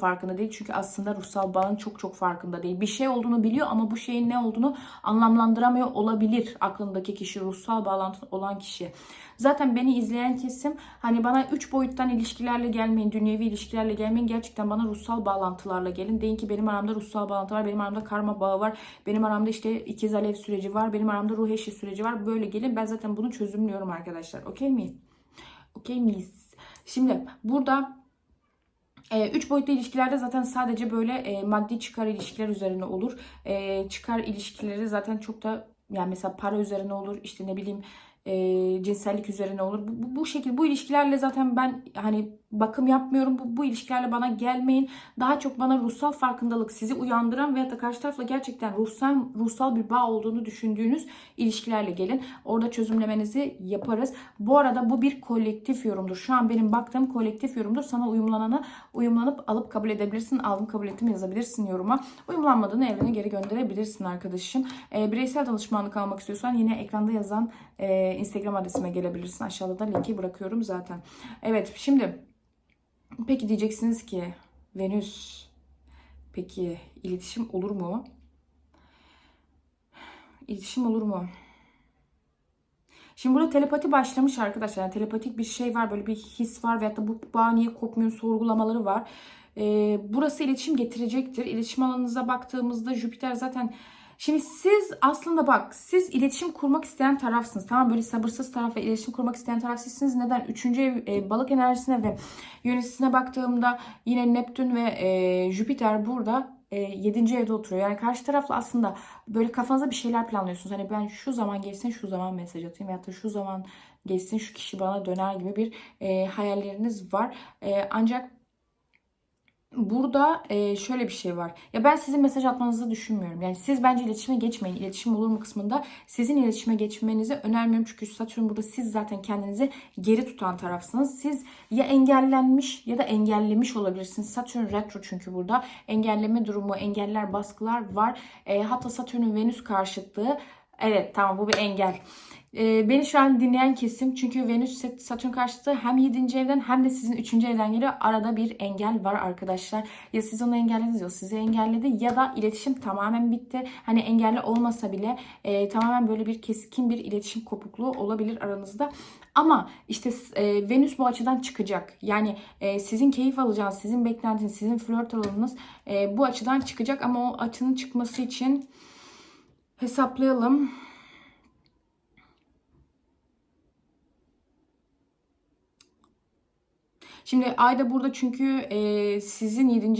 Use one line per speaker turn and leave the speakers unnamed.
farkında değil. Çünkü aslında ruhsal bağın çok çok farkında değil. Bir şey olduğunu biliyor ama bu şeyin ne olduğunu anlamlandıramıyor olabilir aklındaki kişi, ruhsal bağlantı olan kişi. Zaten beni izleyen kesim hani bana üç boyuttan ilişkilerle gelmeyin, dünyevi ilişkilerle gelmeyin. Gerçekten bana ruhsal bağlantılarla gelin. Deyin ki benim aramda ruhsal bağlantı var, benim aramda karma bağı var, benim aramda işte ikiz alev süreci var, benim aramda ruh eşi süreci var. Böyle gelin. Ben zaten bunu çözümlüyorum arkadaşlar. Okey miyiz? Okey miyiz? Şimdi burada e, üç boyutlu ilişkilerde zaten sadece böyle e, maddi çıkar ilişkiler üzerine olur. E, çıkar ilişkileri zaten çok da yani mesela para üzerine olur işte ne bileyim e, cinsellik üzerine olur. Bu, bu, bu şekilde bu ilişkilerle zaten ben hani bakım yapmıyorum. Bu, bu ilişkilerle bana gelmeyin. Daha çok bana ruhsal farkındalık sizi uyandıran veya da karşı tarafla gerçekten ruhsal ruhsal bir bağ olduğunu düşündüğünüz ilişkilerle gelin. Orada çözümlemenizi yaparız. Bu arada bu bir kolektif yorumdur. Şu an benim baktığım kolektif yorumdur. Sana uyumlananı uyumlanıp alıp kabul edebilirsin. Aldım kabul ettim yazabilirsin yoruma. Uyumlanmadığını evrene geri gönderebilirsin arkadaşım. E, bireysel danışmanlık almak istiyorsan yine ekranda yazan e, Instagram adresime gelebilirsin. Aşağıda da linki bırakıyorum zaten. Evet şimdi Peki diyeceksiniz ki Venüs peki iletişim olur mu? İletişim olur mu? Şimdi burada telepati başlamış arkadaşlar. Yani telepatik bir şey var, böyle bir his var veyahut da bu bağ niye kopmuyor sorgulamaları var. Ee, burası iletişim getirecektir. İletişim alanınıza baktığımızda Jüpiter zaten Şimdi siz aslında bak siz iletişim kurmak isteyen tarafsınız. Tamam böyle sabırsız taraf ve iletişim kurmak isteyen taraf sizsiniz. Neden? Üçüncü ev e, balık enerjisine ve yöneticisine baktığımda yine Neptün ve e, Jüpiter burada e, 7. evde oturuyor. Yani karşı tarafla aslında böyle kafanızda bir şeyler planlıyorsunuz. Hani ben şu zaman geçsin şu zaman mesaj atayım veyahut da şu zaman geçsin şu kişi bana döner gibi bir e, hayalleriniz var. E, ancak Burada e, şöyle bir şey var. Ya ben sizin mesaj atmanızı düşünmüyorum. Yani siz bence iletişime geçmeyin. İletişim olur mu kısmında sizin iletişime geçmenizi önermiyorum. Çünkü Satürn burada siz zaten kendinizi geri tutan tarafsınız. Siz ya engellenmiş ya da engellemiş olabilirsiniz. Satürn retro çünkü burada. Engelleme durumu, engeller, baskılar var. E, hatta Satürn'ün Venüs karşıtlığı Evet tamam bu bir engel. Ee, beni şu an dinleyen kesim çünkü Venüs Satürn karşıtı hem 7. evden hem de sizin 3. evden geliyor. Arada bir engel var arkadaşlar. Ya siz onu engellediniz ya sizi engelledi ya da iletişim tamamen bitti. Hani engelli olmasa bile e, tamamen böyle bir keskin bir iletişim kopukluğu olabilir aranızda. Ama işte e, Venüs bu açıdan çıkacak. Yani e, sizin keyif alacağınız, sizin beklentiniz, sizin flört alanınız e, bu açıdan çıkacak. Ama o açının çıkması için hesaplayalım. Şimdi ayda burada çünkü e, sizin 7.